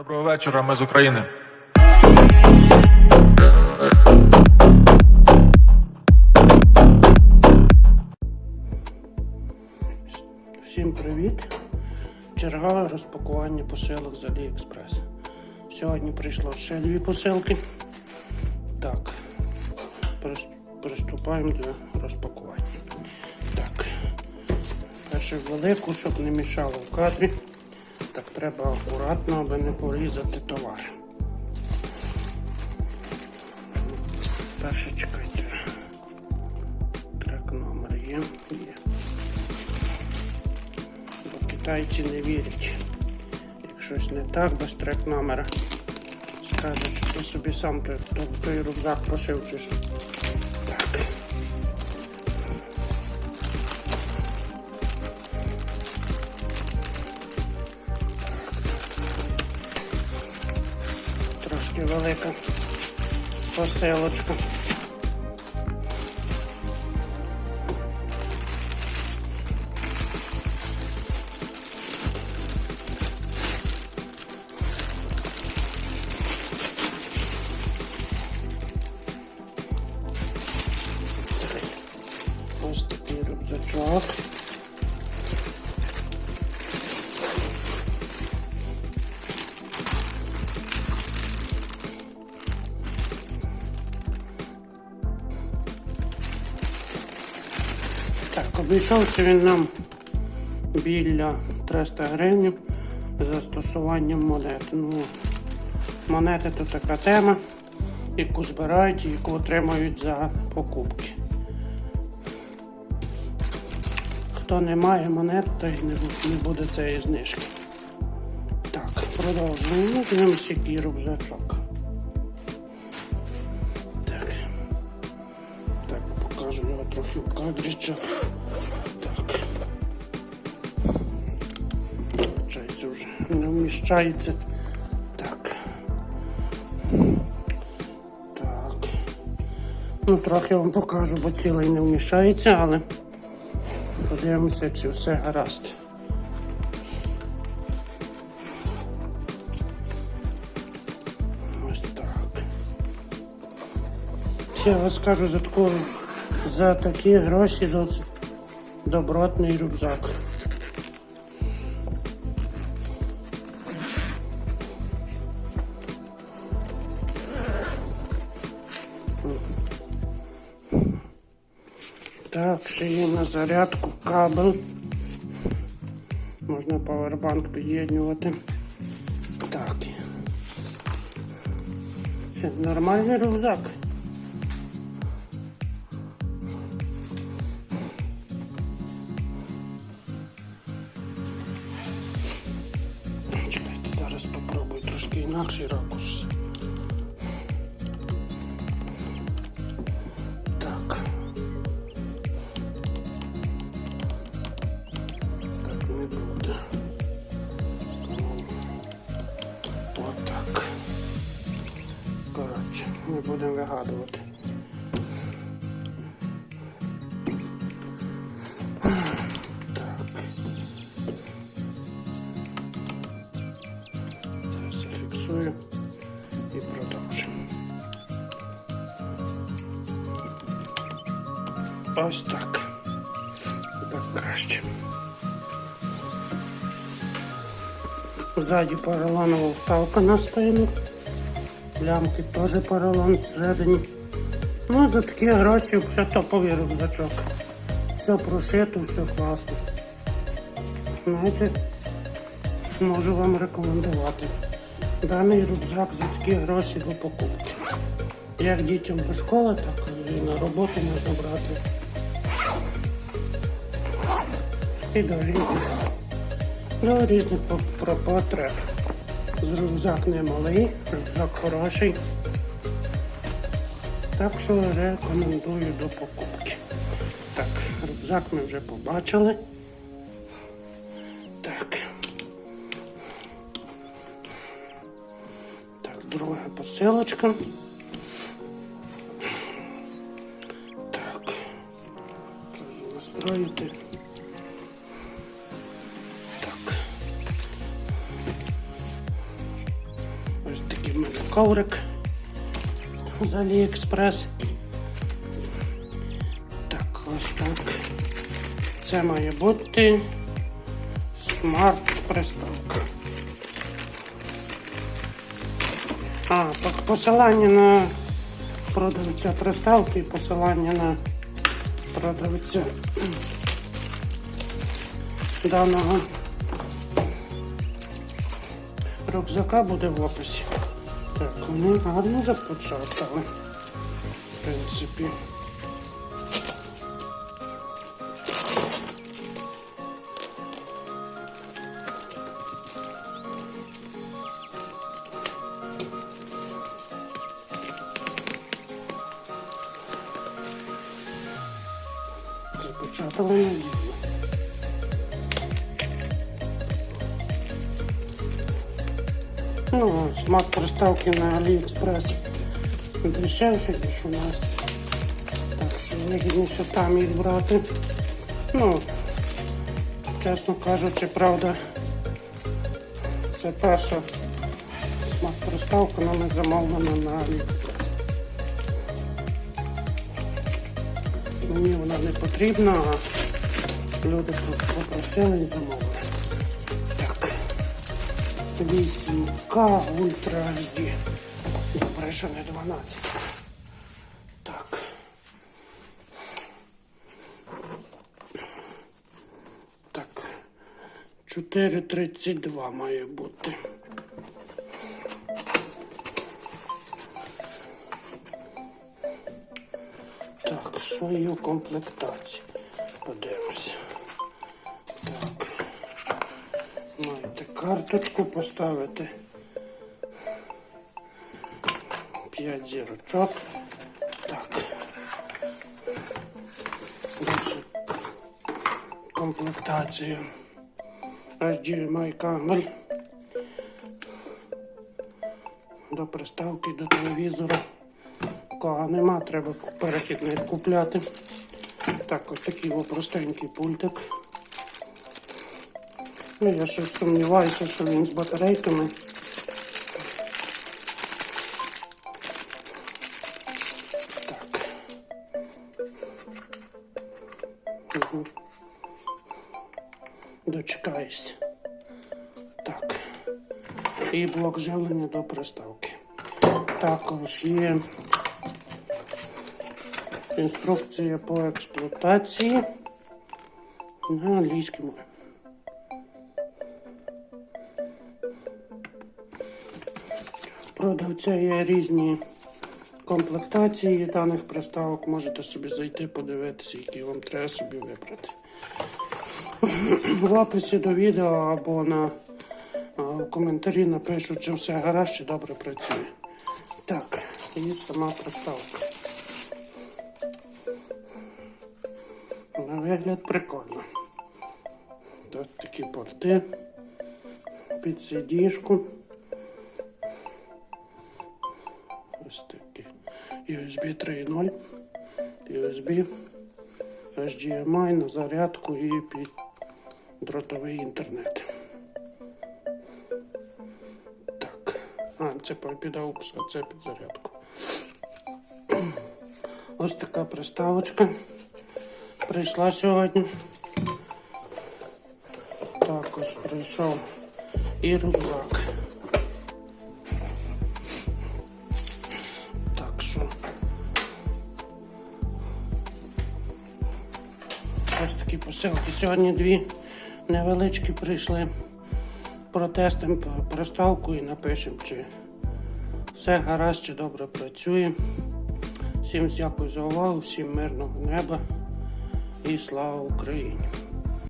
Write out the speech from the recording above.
Доброго вечора, ми з України. Всім привіт! Чергове розпакування посилок з Аліекспрес. Сьогодні прийшло ще дві посилки. Так, приступаємо до розпакування. Так, перше велику, щоб не мішало в кадрі. Треба акуратно, аби не порізати товар. Перше чекайте. Трек номер є. Є. Бо китайці не вірять. Як щось не так, без трек номера. Скажуть, що ти собі сам той, той рюкзак пошив чи що. Велика посилочка. Обійшовся він нам біля 300 гривень з застосуванням монет. Ну, монети то така тема, яку збирають і яку отримують за покупки. Хто не має монет, той не, буде цієї знижки. Так, продовжуємо. Дивимося, який рюкзачок. Так, покажу його трохи в кадрі. Не вміщається. Так. Так. Ну, трохи вам покажу, бо цілий не вміщається, але подивимося, чи все гаразд. Ось так. Я вас скажу за таку, за такі гроші досить добротний рюкзак. Так, ще є на зарядку кабель. Можна павербанк під'єднувати. Так. Це нормальний рюкзак. Чекайте, зараз попробую трошки інакший ракурс. Коротше, ми будемо вигадувати. Так. Зараз зафіксую і продовжимо. Ось так. Так краще. Ззаді поролонова вставка на спину. Лямки теж поролон всередині. Ну, за такі гроші вже топовий рюкзачок. Все прошито, все класно. Знаєте, можу вам рекомендувати. Даний рюкзак за такі гроші до покупки. Як дітям до школи, так і на роботу можна брати. І до різних, до різних потреб. Рюкзак не малий, рюкзак хороший. Так що рекомендую до покупки. Так, рюкзак ми вже побачили. Так. Так, друга посилочка. Так. Кажу настроїти. Коврик з Аліекспрес. Так, ось так. Це має бути смарт-приставка. А, так посилання на продавця приставки і посилання на продавця даного рюкзака буде в описі. Так, вони гарно запечатали. В принципі. Запечатали надійно. Ну, смарт-приставки на Аліекспрес дешевші, ніж у нас. Так що вигідніше там їх брати. Ну, чесно кажучи, правда, це перша смарт-приставка нами замовлена на Аліекспрес. Мені вона не потрібна, а люди попросили і замовили. Так. 8К Ультра HD. Добре, що не 12. Так. Так. 4.32 має бути. Так, що є в комплектації? Подивимось. Карточку поставити. 5 зірочок. Так. Далі. Комплектація. HDMI кабель. До приставки, до телевізора. Кого нема, треба перехідник купляти. Так, ось такий простенький пультик. Ну, я щось сумніваюся, що він з батарейками. Так. Угу. Дочекаюсь. Так. І блок живлення до приставки. Також є інструкція по експлуатації на англійській мові. Продавця є різні комплектації даних приставок. Можете собі зайти, подивитися, які вам треба собі вибрати. В описі до відео або на в коментарі напишу, чи все гаразд, чи добре працює. Так, і сама приставка. На вигляд прикольно. Тут такі порти під CD-шку. Ось такі. USB 3.0, USB, HDMI на зарядку і під дротовий інтернет. Так. А, це під AUX, а це під зарядку. Ось така приставочка прийшла сьогодні. Також прийшов і рюкзак. Ось такі посилки. Сьогодні дві невеличкі прийшли. Протестимо приставку і напишемо, чи все гаразд, чи добре працює. Всім дякую за увагу, всім мирного неба і слава Україні!